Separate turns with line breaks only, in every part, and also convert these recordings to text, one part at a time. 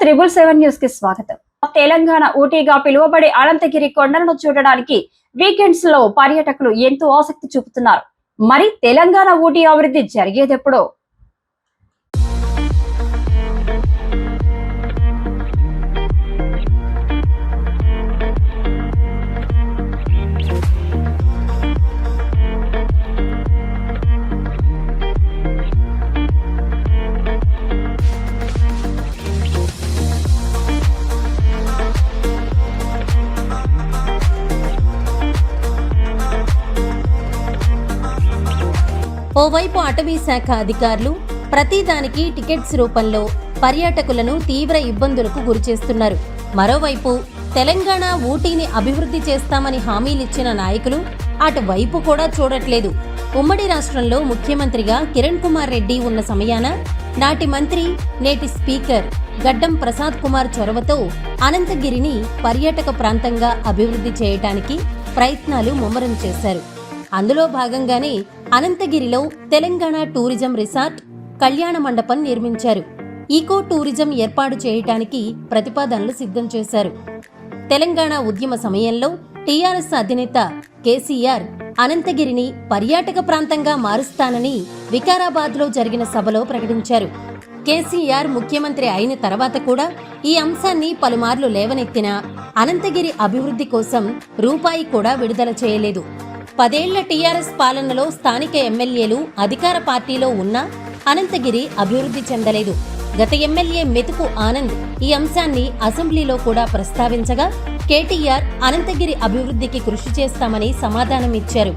Triple seven న్యూస్కి స్వాగతం. తెలంగాణ ఊటీగా పిలువబడే అనంతగిరి కొండలను చూడడానికి వీకెండ్స్లో పర్యాటకులు ఎంతో ఆసక్తి చూపుతున్నారు. మరి తెలంగాణ ఊటీ అభివృద్ధి జరిగేదెప్పుడో?
ఓవైపు అటవీ శాఖ అధికారులు ప్రతిదానికి టికెట్స్ రూపంలో పర్యాటకులను తీవ్ర ఇబ్బందులకు గురిచేస్తున్నారు. మరోవైపు తెలంగాణ ఊటీని అభివృద్ధి చేస్తామని హామీలిచ్చిన నాయకులు అటువైపు కూడా చూడట్లేదు. ఉమ్మడి రాష్ట్రంలో ముఖ్యమంత్రిగా కిరణ్ కుమార్ రెడ్డి ఉన్న సమయాన నాటి మంత్రి నేటి స్పీకర్ గడ్డం ప్రసాద్ కుమార్ చొరవతో అనంతగిరిని పర్యాటక ప్రాంతంగా అభివృద్ధి చేయటానికి ప్రయత్నాలు ముమ్మరం చేశారు. అందులో భాగంగానే అనంతగిరిలో తెలంగాణ టూరిజం రిసార్ట్ కళ్యాణ మండపం నిర్మించారు. ఈకో టూరిజం ఏర్పాటు చేయటానికి ప్రతిపాదనలు సిద్ధం చేశారు. తెలంగాణ ఉద్యమ సమయంలో టీఆర్ఎస్ అధినేత కేసీఆర్ అనంతగిరిని పర్యాటక ప్రాంతంగా మారుస్తానని వికారాబాద్లో జరిగిన సభలో ప్రకటించారు. కేసీఆర్ ముఖ్యమంత్రి అయిన తర్వాత కూడా ఈ అంశాన్ని పలుమార్లు లేవనెత్తినా అనంతగిరి అభివృద్ధి కోసం రూపాయి కూడా విడుదల చేయలేదు. పదేళ్ళ టీఆర్ఎస్ పాలనలో స్థానిక ఎమ్మెల్యేలు అధికార పార్టీలో ఉన్నా అనంతగిరి అభివృద్ధి చెందలేదు. గత ఎమ్మెల్యే మెతుకు ఆనంద్ ఈ అంశాన్ని అసెంబ్లీలో కూడా ప్రస్తావించగా కేటీఆర్ అనంతగిరి అభివృద్ధికి కృషి చేస్తామని సమాధానం ఇచ్చారు.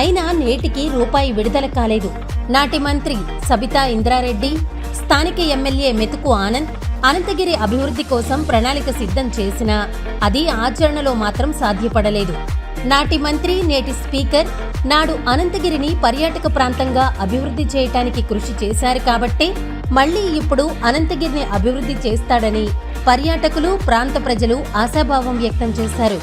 అయినా నేటికి రూపాయి విడుదల కాలేదు. నాటి మంత్రి సబితా ఇంద్రారెడ్డి స్థానిక ఎమ్మెల్యే మెతుకు ఆనంద్ అనంతగిరి అభివృద్ధి కోసం ప్రణాళిక సిద్ధం చేసినా అది ఆచరణలో మాత్రం సాధ్యపడలేదు. నాటి మంత్రి నేటి స్పీకర్ నాడు అనంతగిరిని పర్యాటక ప్రాంతంగా అభివృద్ధి చేయటానికి కృషి చేశారు కాబట్టే మళ్ళీ ఇప్పుడు అనంతగిరిని అభివృద్ధి చేస్తాడని పర్యాటకులు ప్రాంత ప్రజలు ఆశాభావం వ్యక్తం చేశారు.